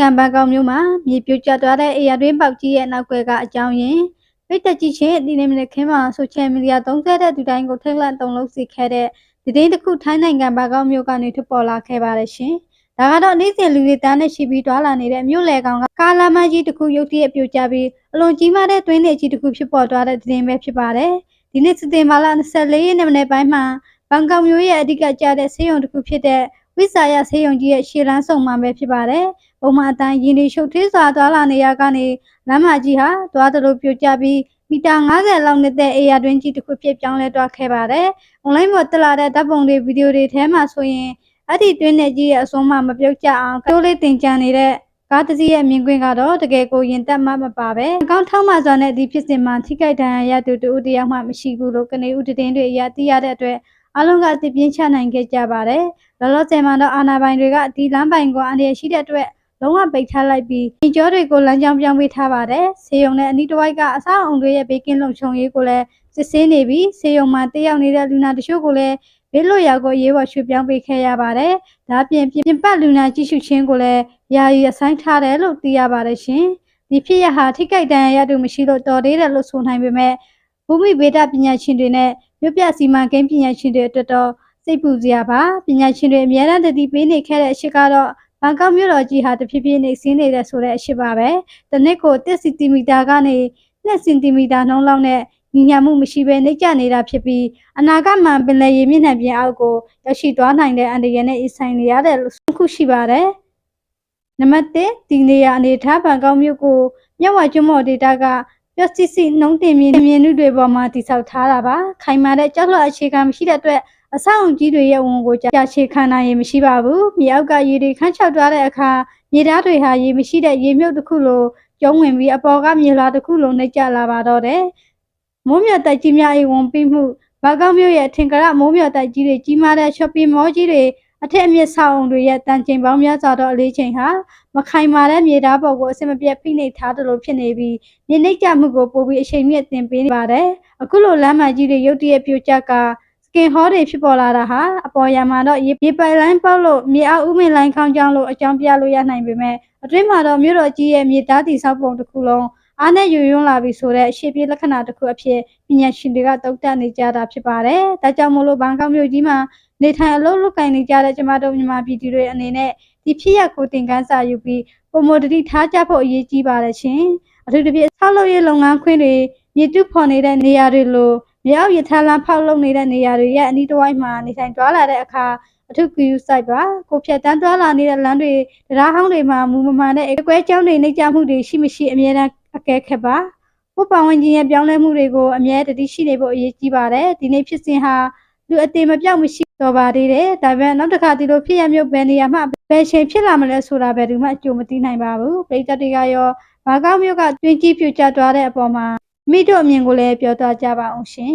နိုင်ငံဘန်ကောက်မြို့မှာမြေပြိုကျသွားတဲ့အေယာတွင်းပေါက်ကြီးရဲ့နောက်ွယ်ကအကြောင်းရင်းပိတ်သက်ကြီးချင်းဒီနေ့မနေ့ခင်းမှာဆိုရှယ်မီဒီယာသုံးသက်တဲ့သူတိုင်းကိုထိတ်လန့်တုန်လှုပ်စေခဲ့တဲ့ဒီတင်းတစ်ခုထိုင်းနိုင်ငံဘန်ကောက်မြို့ကနေထွက်ပေါ်လာခဲ့ပါတယ်ရှင်။ဒါကတော့နေ့စဉ်လူတွေတန်းနဲ့ရှိပြီးတွာလာနေတဲ့မြို့လေကောင်ကကာလာမကြီးတစ်ခုရုတ်တရက်ပြိုကျပြီးအလွန်ကြီးမားတဲ့တွင်းနေကြီးတစ်ခုဖြစ်ပေါ်သွားတဲ့တင်းပဲဖြစ်ပါတယ်။ဒီနေ့စတင်မာလာ24ရက်နေ့ပိုင်းမှာဘန်ကောက်မြို့ရဲ့အဓိကကျတဲ့ဆေးရုံတစ်ခုဖြစ်တဲ့ဝိစာယဆေးရုံကြီးရဲ့ရှေ့လန်းဆောင်မှာပဲဖြစ်ပါတယ်။ ပုံမှန်အတိုင်းရင်းနေရှုပ်ထွေးစွာသွားလာနေရကနေလမ်းမကြီးဟာသွားသလိုပြိုကျပြီးမီတာ90လောက်နဲ့တဲ့အေယာတွင်းကြီးတစ်ခုဖြစ်ပြောင်းလဲသွားခဲ့ပါတယ်။ online ပေါ်တက်လာတဲ့ဓာတ်ပုံတွေဗီဒီယိုတွေထဲမှာဆိုရင်အဲ့ဒီတွင်းနေကြီးရဲ့အဆုံးမမပြုတ်ကျအောင်တိုးလေးတင်ကြနေတဲ့ကားတစ်စီးရဲ့မြင်ကွင်းကတော့တကယ်ကိုရင်တက်မှမပါပဲအကောင့်ထောက်မှစွာနဲ့ဒီဖြစ်စဉ်မှာထိခိုက်ဒဏ်ရာရသူတူတယောက်မှမရှိဘူးလို့ကနေဦးတင်းတွေအရသိရတဲ့အတွက်အလုံးကအသိပြင်းချနိုင်ခဲ့ကြပါတယ်။လောလောဆယ်မှာတော့အာနာပိုင်တွေကဒီလမ်းပိုင်ကအန္တရာယ်ရှိတဲ့အတွက် လုံးဝပိတ်ထားလိုက်ပြီးညကျောတွေကိုလမ်းကြောင်းပြောင်းပေးထားပါတယ်။ဆေးရုံနဲ့အနီးတစ်ဝိုက်ကအဆောက်အုံတွေရဲ့ဘေးကင်းလုံခြုံရေးကိုလည်းစစ်ဆေးနေပြီးဆေးရုံမှာတည်ရောက်နေတဲ့လူနာတချို့ကိုလည်းဘေးလွတ်ရာကိုရေးပေါ်ရွှေ့ပြောင်းပေးခဲ့ရပါတယ်။ဒါပြင်ပြင်ပလူနာကြည့်ရှုခြင်းကိုလည်းယာယီအဆိုင်ထားတယ်လို့သိရပါတယ်ရှင်။ဒီဖြစ်ရဟာထိခိုက်ဒဏ်ရာရသူမရှိလို့တော်သေးတယ်လို့ဆိုနိုင်ပေမဲ့ဘူမိဗေဒပညာရှင်တွေနဲ့မြို့ပြစီမံကိန်းပညာရှင်တွေအတွက်တော့စိတ်ပူစရာပါပညာရှင်တွေအများအားတတိပေးနေခဲ့တဲ့အရှိကတော့ ဘန်ကောက်မြို့တော်ကြီးဟာတဖြည်းဖြည်းနဲ့ဆင်းနေတဲ့ဆိုတဲ့အရှိပါပဲ။တစ်နှစ်ကို1စင်တီမီတာကနေ2စင်တီမီတာနှုန်းလောက်နဲ့ညီညာမှုမရှိဘဲနှိမ့်ကျနေတာဖြစ်ပြီးအနာဂတ်မှာပင်လယ်ရေမျက်နှာပြင်အောက်ကိုရောက်ရှိသွားနိုင်တဲ့အန္တရာယ်နဲ့အဆိုင်နေရတဲ့ခုရှိပါတယ်။နံပါတ်1ဒီနေရာအနေထားဘန်ကောက်မြို့ကိုမြဝကျွန်းမော်ဒေတာကပျော့စစ်စစ်နှုံးတင်မြင်မြင်နုတွေပေါ်မှာတည်ဆောက်ထားတာပါခိုင်မာတဲ့ကြောက်လွှတ်အခြေခံမရှိတဲ့အတွက် အဆောက်အုံကြီးတွေရဲ့ဝန်ကိုကြာချေခံနိုင်ရင်မရှိပါဘူးမြေအောက်ကရေတွေခန်းချောက်သွားတဲ့အခါမြေသားတွေဟာရေမရှိတဲ့ရေမြုပ်တစ်ခုလိုကျုံးဝင်ပြီးအပေါ်ကမြေလွှာတစ်ခုလိုနှိပ်ကျလာပါတော့တယ်မိုးမြတ်တိုက်ကြီးများ၏ဝန်ပြီးမှုဘာကောက်မြို့ရဲ့ထင်ကြရမိုးမြတ်တိုက်ကြီးတွေကြီးမားတဲ့ shopping mall ကြီးတွေအထက်အမြင့်ဆောက်အုံတွေရဲ့တန်ချိန်ပေါင်းများစွာသောအလေးချိန်ဟာမခိုင်မာတဲ့မြေသားပေါ်ကိုအစမပြတ်ဖိနှိပ်ထားသလိုဖြစ်နေပြီးမြေနှိပ်ကျမှုကိုပိုပြီးအချိန်မြင့်တင်ပေးနေပါတယ်။အခုလိုလမ်းမကြီးတွေရုတ်တရက်ပြိုကျကစ ကင်ဟောတွေဖြစ်ပေါ်လာတာဟာအပေါ်ရမှာတော့ရေပိုင်လိုင်းပေါက်လို့မြေအောက်ဥမင်လိုင်းခေါင်းကြောင်းလို့အကြောင်းပြလို့ရနိုင်ပေမဲ့အတွင်းမှာတော့မြို့တော်ကြီးရဲ့မြေသားတည်ဆောက်ပုံတစ်ခုလုံးအားနဲ့ယူယွန်းလာပြီဆိုတဲ့ရှေ့ပြေးလက္ခဏာတစ်ခုအဖြစ်ပညာရှင်တွေကတုံ့တက်နေကြတာဖြစ်ပါတယ်။ဒါကြောင့်မို့လို့ဘန်ကောက်မြို့ကြီးမှာနေထိုင်အလုပ်လုပ်ကိုင်နေကြတဲ့ကျမတို့မြန်မာပြည်သူတွေအနေနဲ့ဒီဖြစ်ရပ်ကိုသင်ခန်းစာယူပြီးပုံမတတိထားကြဖို့အရေးကြီးပါတယ်ရှင်။အထူးသဖြင့်ဆောက်လုပ်ရေးလုပ်ငန်းခွင်တွေမြေတူးဖော်နေတဲ့နေရာတွေလို မြေအောက်ရထားလမ်းဖောက်လုပ်နေတဲ့နေရာတွေရဲ့အနီးတစ်ဝိုက်မှာနေထိုင်တွာလာတဲ့အခါအထုကူယူဆိုင်ပါကိုဖြတ်တန်းသွားလာနေတဲ့လမ်းတွေတရားဟောင်းတွေမှာမူမမှန်တဲ့အကွဲကြောင်းတွေနှိမ့်ချမှုတွေရှိမရှိအမြဲတမ်းအကဲခက်ပါဘုပ္ပဝင်းကြီးရဲ့ပြောင်းလဲမှုတွေကိုအမြဲတတိရှိနေဖို့အရေးကြီးပါတယ်ဒီနေ့ဖြစ်စဉ်ဟာလူအသေးမပြောက်မရှိတော့ပါသေးတယ်ဒါပေမဲ့နောက်တစ်ခါဒီလိုဖြစ်ရမျိုးဘယ်နေရာမှဘယ်ချိန်ဖြစ်လာမလဲဆိုတာဘယ်သူမှအကျိုးမသိနိုင်ပါဘူးပြည်သက်တွေကရောဘာကောက်မျိုးကတွင်ကြီးပြူကျသွားတဲ့အပေါ်မှာ မိတို့အမြင်ကိုလည်းပြောသွားကြပါအောင်ရှင်